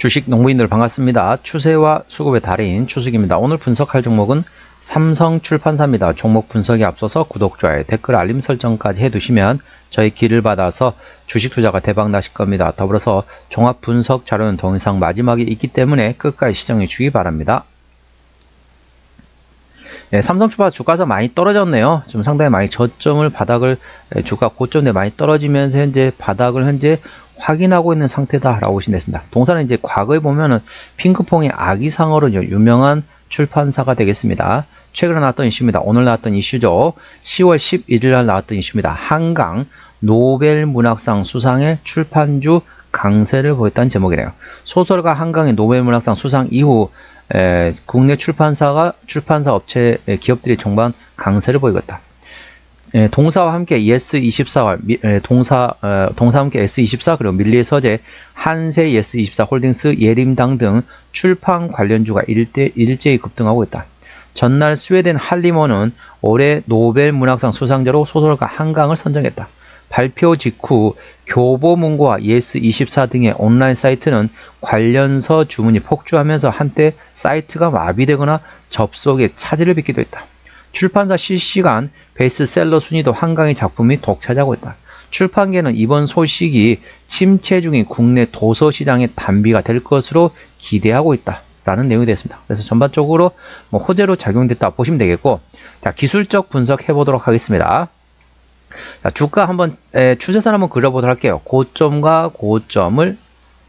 주식 농부인들 반갑습니다. 추세와 수급의 달인 추석입니다. 오늘 분석할 종목은 삼성 출판사입니다. 종목 분석에 앞서서 구독, 좋아요, 댓글, 알림 설정까지 해두시면 저희 길을 받아서 주식 투자가 대박 나실 겁니다. 더불어서 종합 분석 자료는 동영상 마지막에 있기 때문에 끝까지 시청해 주기 바랍니다. 예, 삼성주가 주가가 많이 떨어졌네요. 지금 상당히 많이 저점을 바닥을 예, 주가 고점에 많이 떨어지면서 현재 바닥을 현재 확인하고 있는 상태다라고 보시면 되겠습니다. 동사는 이제 과거에 보면은 핑크퐁의 아기상어로 유명한 출판사가 되겠습니다. 최근에 나왔던 이슈입니다. 오늘 나왔던 이슈죠. 10월 11일 날 나왔던 이슈입니다. 한강 노벨 문학상 수상의 출판주 강세를 보였다는 제목이래요. 소설가 한강의 노벨 문학상 수상 이후 에, 국내 출판사가 출판사 업체 기업들이 종반 강세를 보이고 있다. 에, 동사와 함께 예스24와 동사 어, 동사와 함께 S24 그리고 밀리의 서재, 한세 예스24 홀딩스, 예림당 등 출판 관련주가 일대, 일제히 급등하고 있다. 전날 스웨덴 할리먼은 올해 노벨 문학상 수상자로 소설가 한강을 선정했다. 발표 직후 교보문고와 예스24 등의 온라인 사이트는 관련서 주문이 폭주하면서 한때 사이트가 마비되거나 접속에 차질을 빚기도 했다. 출판사 실시간 베스트셀러 순위도 한강의 작품이 독차지하고 있다. 출판계는 이번 소식이 침체 중인 국내 도서 시장의 단비가 될 것으로 기대하고 있다. 라는 내용이 됐습니다. 그래서 전반적으로 뭐 호재로 작용됐다 보시면 되겠고, 자, 기술적 분석해 보도록 하겠습니다. 자, 주가 한번 에, 추세선 한번 그려보도록 할게요. 고점과 고점을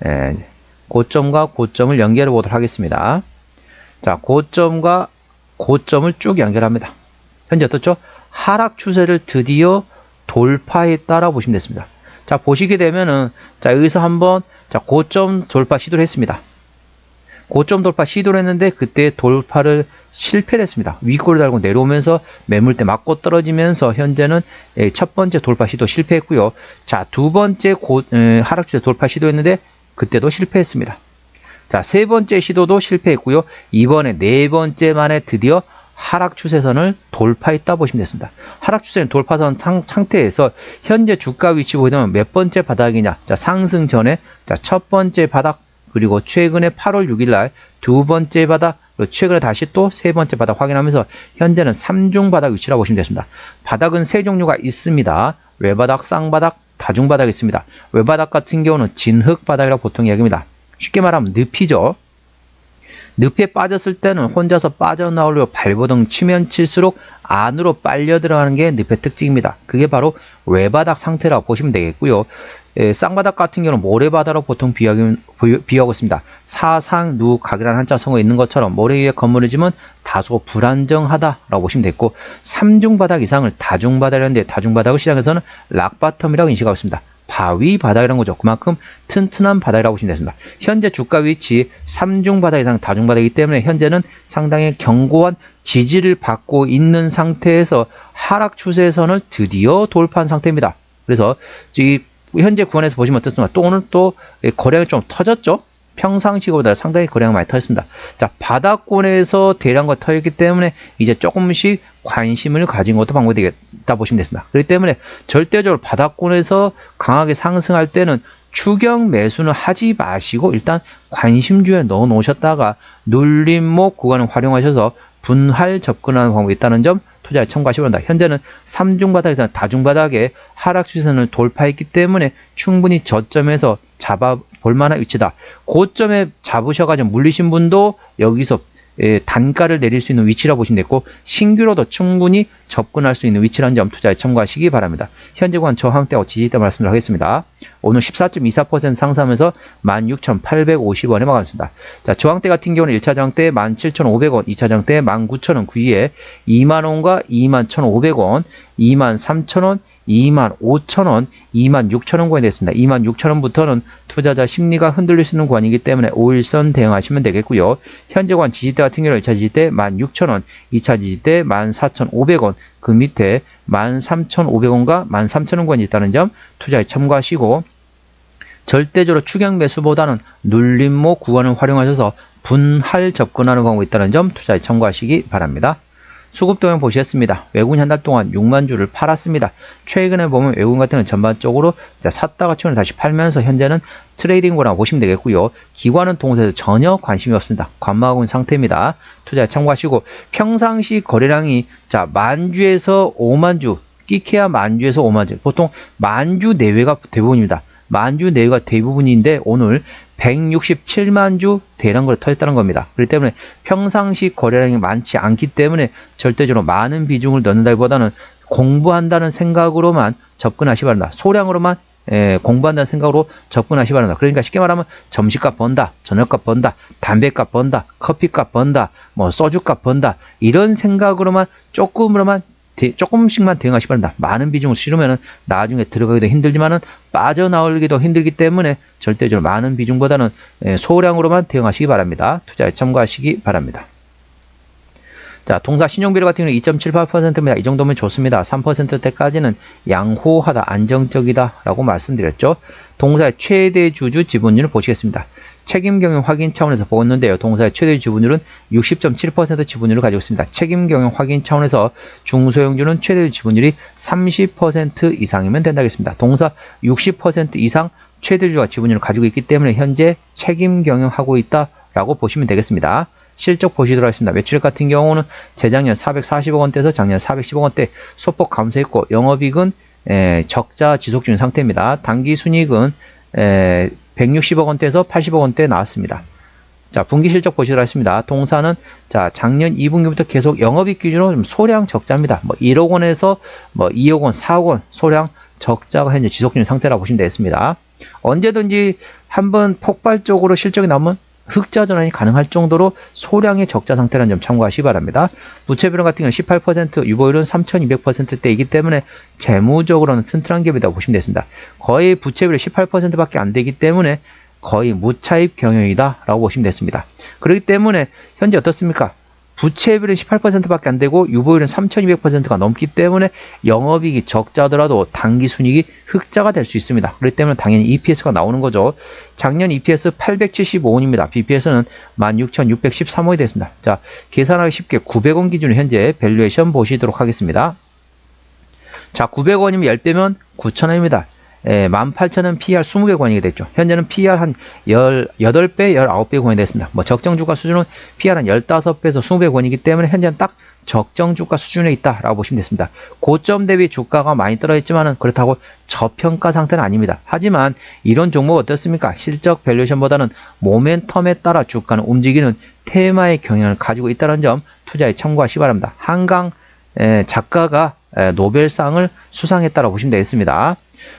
에, 고점과 고점을 연결해 보도록 하겠습니다. 자, 고점과 고점을 쭉 연결합니다. 현재 어떻죠? 하락 추세를 드디어 돌파했다라고 보시면 됐습니다. 자, 보시게 되면은 자, 여기서 한번 자, 고점 돌파 시도를 했습니다. 고점 돌파 시도를 했는데 그때 돌파를 실패를 했습니다. 윗골을 달고 내려오면서 매물대 맞고 떨어지면서 현재는 예, 첫 번째 돌파 시도 실패했고요. 자, 두 번째 하락주세 돌파 시도했는데 그때도 실패했습니다. 자, 세 번째 시도도 실패했고요. 이번에 네 번째 만에 드디어 하락 추세선을 돌파했다 보시면 됐습니다. 하락 추세는 돌파선 상, 상태에서 현재 주가 위치 보시면 몇 번째 바닥이냐? 자, 상승 전에 자, 첫 번째 바닥 그리고 최근에 8월 6일 날 두 번째 바닥, 최근에 다시 또 세 번째 바닥 확인하면서 현재는 3중 바닥 위치라고 보시면 되겠습니다. 바닥은 세 종류가 있습니다. 외바닥, 쌍바닥, 다중바닥이 있습니다. 외바닥 같은 경우는 진흙 바닥이라고 보통 이야기합니다. 쉽게 말하면 늪이죠. 늪에 빠졌을 때는 혼자서 빠져나오려고 발버둥 치면 칠수록 안으로 빨려 들어가는 게 늪의 특징입니다. 그게 바로 외바닥 상태라고 보시면 되겠고요. 예, 쌍바닥 같은 경우는 모래바닥으로 보통 비유하기, 비유하고 있습니다. 사상, 누, 각이라는 한자 성어 있는 것처럼 모래 위에 건물을 지면 다소 불안정하다라고 보시면 됐고 삼중바닥 이상을 다중바닥이라는데 다중바닥을 시장에서는 락바텀이라고 인식하고 있습니다. 바위 바닥이라는 거죠. 그만큼 튼튼한 바닥이라고 보시면 되습니다. 현재 주가 위치 3중 바닥 이상 다중 바닥이기 때문에 현재는 상당히 견고한 지지를 받고 있는 상태에서 하락 추세선을 드디어 돌파한 상태입니다. 그래서 이 현재 구간에서 보시면 어떻습니까? 또 오늘 또 거래가 좀 터졌죠? 평상시보다 상당히 거래가 많이 터졌습니다. 자, 바닥권에서 대량과 터졌기 때문에 이제 조금씩 관심을 가진 것도 방법이 되겠다 보시면 되겠습니다. 그렇기 때문에 절대적으로 바닥권에서 강하게 상승할 때는 추경 매수는 하지 마시고 일단 관심주에 넣어 놓으셨다가 눌림목 구간을 활용하셔서 분할 접근하는 방법이 있다는 점 투자에 참고하시기 바랍니다. 현재는 3중 바닥에서 다중 바닥에 하락 추세선을 돌파했기 때문에 충분히 저점에서 잡아 볼 만한 위치다. 고점에 잡으셔가지고 물리신 분도 여기서 예, 단가를 내릴 수 있는 위치라고 보시면 되고 신규로도 충분히 접근할 수 있는 위치라는 점 투자에 참고하시기 바랍니다. 현재 구간 저항대와 지지대 말씀을 하겠습니다. 오늘 14.24% 상승하면서 16,850원에 마감했습니다. 자, 저항대 같은 경우는 1차 저항대 17,500원, 2차 저항대 19,000원 그 위에 2만원과 21,500원, 23,000원, 25,000원, 26,000원 구간이 됐습니다. 26,000원부터는 투자자 심리가 흔들릴 수 있는 구간이기 때문에 5일선 대응하시면 되겠고요. 현재 구간 지지대 같은 경우는 1차 지지대 16,000원, 2차 지지대 14,500원, 그 밑에 13,500원과 13,000원 구간이 있다는 점 투자에 참고하시고 절대적으로 추경 매수보다는 눌림목 구간을 활용하셔서 분할 접근하는 방법이 있다는 점 투자에 참고하시기 바랍니다. 수급 동향 보셨습니다. 외국인 한 달 동안 6만 주를 팔았습니다. 최근에 보면 외국인 같은 경우는 전반적으로 자, 샀다가 최근에 다시 팔면서 현재는 트레이딩 거라고 보시면 되겠고요. 기관은 동사에서 전혀 관심이 없습니다. 관망하고 있는 상태입니다. 투자에 참고하시고 평상시 거래량이 자 만주에서 5만 주 끼케야 만주에서 5만 주 보통 만주 내외가 대부분입니다. 만주 내외가 대부분인데 오늘 167만 주 대량 거래 터졌다는 겁니다. 그렇기 때문에 평상시 거래량이 많지 않기 때문에 절대적으로 많은 비중을 넣는다기보다는 공부한다는 생각으로만 접근하시 기 바랍니다. 소량으로만 예, 공부한다는 생각으로 접근하시 기 바랍니다. 그러니까 쉽게 말하면 점심값 번다, 저녁값 번다, 담배값 번다, 커피값 번다, 뭐 소주값 번다 이런 생각으로만 조금으로만 대, 조금씩만 대응하시 기 바랍니다. 많은 비중을 실으면 나중에 들어가기도 힘들지만은 빠져나오기도 힘들기 때문에 절대적으로 많은 비중보다는 예, 소량으로만 대응하시기 바랍니다. 투자에 참고하시기 바랍니다. 자, 동사 신용비율 같은 경우는 2.78%입니다. 이 정도면 좋습니다. 3%대까지는 양호하다, 안정적이다 라고 말씀드렸죠. 동사의 최대 주주 지분율을 보시겠습니다. 책임 경영 확인 차원에서 보았는데요. 동사의 최대 지분율은 60.7% 지분율을 가지고 있습니다. 책임 경영 확인 차원에서 중소형주는 최대 지분율이 30% 이상이면 된다겠습니다. 동사 60% 이상 최대주가 지분율을 가지고 있기 때문에 현재 책임 경영하고 있다 라고 보시면 되겠습니다. 실적 보시도록 하겠습니다. 매출액 같은 경우는 재작년 440억 원대에서 작년 410억 원대 소폭 감소했고 영업이익은 에, 적자 지속 중인 상태입니다. 단기 순이익은 에, 160억 원대에서 80억 원대 나왔습니다. 자, 분기 실적 보시도록 하겠습니다. 동사는 자, 작년 2분기부터 계속 영업이익 기준으로 좀 소량 적자입니다. 뭐 1억 원에서 뭐 2억 원, 4억 원 소량 적자가 현재 지속 중인 상태라고 보시면 되겠습니다. 언제든지 한번 폭발적으로 실적이 나오면 흑자 전환이 가능할 정도로 소량의 적자 상태라는 점 참고하시기 바랍니다. 부채 비율 같은 경우는 18%, 유보율은 3200%대이기 때문에 재무적으로는 튼튼한 기업이다 고 보시면 되겠습니다. 거의 부채 비율이 18%밖에 안 되기 때문에 거의 무차입 경영이다 라고 보시면 됐습니다. 그렇기 때문에 현재 어떻습니까? 부채비율은 18%밖에 안 되고 유보율은 3200%가 넘기 때문에 영업이익이 적자더라도 단기 순이익이 흑자가 될 수 있습니다. 그렇기 때문에 당연히 EPS가 나오는 거죠. 작년 EPS 875원입니다. BPS는 16,613원이 됐습니다. 자, 계산하기 쉽게 900원 기준으로 현재 밸류에이션 보시도록 하겠습니다. 자, 900원이면 10배면 9,000원입니다. 예, 18,000원 PER 20배 권익이 됐죠. 현재는 PER 한 18배, 19배 권이 됐습니다. 뭐 적정 주가 수준은 PER 한 15배에서 20배 권이기 때문에 현재는 딱 적정 주가 수준에 있다라고 보시면 됐습니다. 고점 대비 주가가 많이 떨어졌지만은 그렇다고 저평가 상태는 아닙니다. 하지만 이런 종목 어떻습니까? 실적 밸류에이션보다는 모멘텀에 따라 주가는 움직이는 테마의 경향을 가지고 있다는 점 투자에 참고하시기 바랍니다. 한강 에, 작가가 에, 노벨상을 수상했다고 보시면 되겠습니다.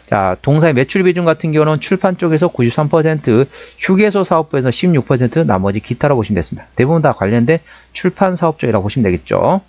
자, 동사의 매출 비중 같은 경우는 출판 쪽에서 93%, 휴게소 사업부에서 16%, 나머지 기타라고 보시면 되겠습니다. 대부분 다 관련된 출판 사업 쪽이라고 보시면 되겠죠.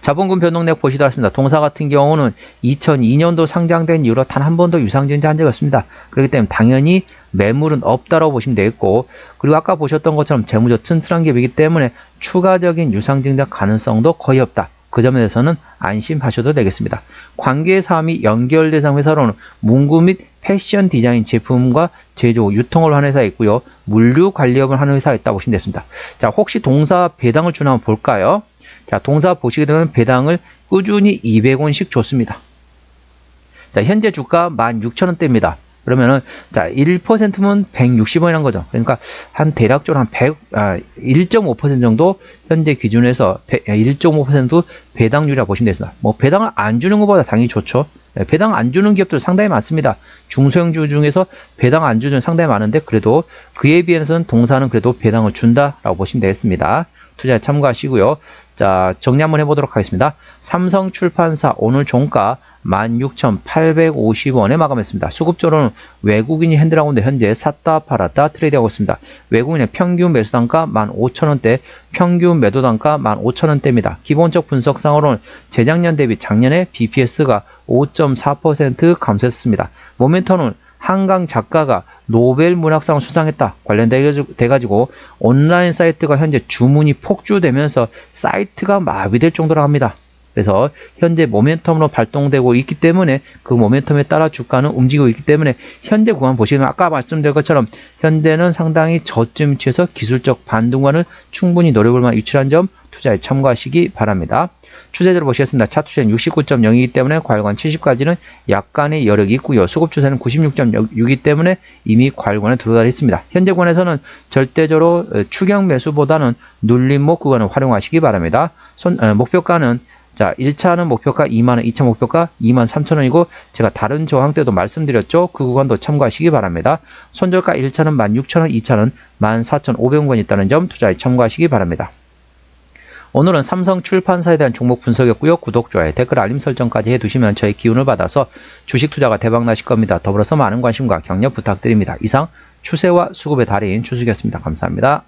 자본금 변동액 보시도록 하겠습니다. 동사 같은 경우는 2002년도 상장된 이후로 단 한 번도 유상증자 한 적이 없습니다. 그렇기 때문에 당연히 매물은 없다라고 보시면 되겠고 그리고 아까 보셨던 것처럼 재무적 튼튼한 기업이기 때문에 추가적인 유상증자 가능성도 거의 없다. 그 점에 대해서는 안심하셔도 되겠습니다. 관계 사업이 연결 대상 회사로는 문구 및 패션 디자인 제품과 제조, 유통을 하는 회사가 있고요. 물류 관리업을 하는 회사가 있다고 보시면 되겠습니다. 자, 혹시 동사 배당을 주나 한번 볼까요? 자, 동사 보시게 되면 배당을 꾸준히 200원씩 줬습니다. 자, 현재 주가 16,000원대입니다. 그러면은 자 1%면 160원이란 거죠. 그러니까 한 대략적으로 한 100, 아, 1.5% 정도 현재 기준에서 1.5% 아, 배당률이라 고 보시면 되겠습니다. 뭐 배당을 안 주는 것보다 당연히 좋죠. 네, 배당 안 주는 기업들 상당히 많습니다. 중소형주 중에서 배당 안 주는 상당히 많은데 그래도 그에 비해서는 동사는 그래도 배당을 준다라고 보시면 되겠습니다. 투자에 참고하시고요. 자 정리 한번 해보도록 하겠습니다. 삼성출판사 오늘 종가 16,850원에 마감했습니다. 수급적으로는 외국인이 핸들하고있는데 현재 샀다 팔았다 트레이드하고 있습니다. 외국인의 평균 매수 단가 15,000원대, 평균 매도 단가 15,000원대입니다. 기본적 분석상으로는 재작년 대비 작년에 BPS가 5.4% 감소했습니다. 모멘텀은 한강 작가가 노벨 문학상 수상했다 관련돼가지고 온라인 사이트가 현재 주문이 폭주되면서 사이트가 마비될 정도로 합니다. 그래서 현재 모멘텀으로 발동되고 있기 때문에 그 모멘텀에 따라 주가는 움직이고 있기 때문에 현재 구간 보시면 아까 말씀드린 것처럼 현재는 상당히 저점 위치에서 기술적 반등관을 충분히 노려볼 만한 위치란 점 투자에 참고하시기 바랍니다. 추세대로 보시겠습니다. 차 추세는 69.0이기 때문에 과열관 70까지는 약간의 여력이 있고요. 수급 추세는 96.6이기 때문에 이미 과열관에 들어달려 있습니다. 현재 권에서는 절대적으로 어, 추경 매수보다는 눌림목 구간을 활용하시기 바랍니다. 손, 어, 목표가는 자, 1차는 목표가 2만원, 2차 목표가 2만 3천원이고, 제가 다른 저항 때도 말씀드렸죠. 그 구간도 참고하시기 바랍니다. 손절가 1차는 16,000원, 2차는 14,500원 있다는 점 투자에 참고하시기 바랍니다. 오늘은 삼성 출판사에 대한 종목 분석이었고요. 구독, 좋아요, 댓글, 알림 설정까지 해두시면 저의 기운을 받아서 주식 투자가 대박 나실 겁니다. 더불어서 많은 관심과 격려 부탁드립니다. 이상 추세와 수급의 달인 추수기였습니다. 감사합니다.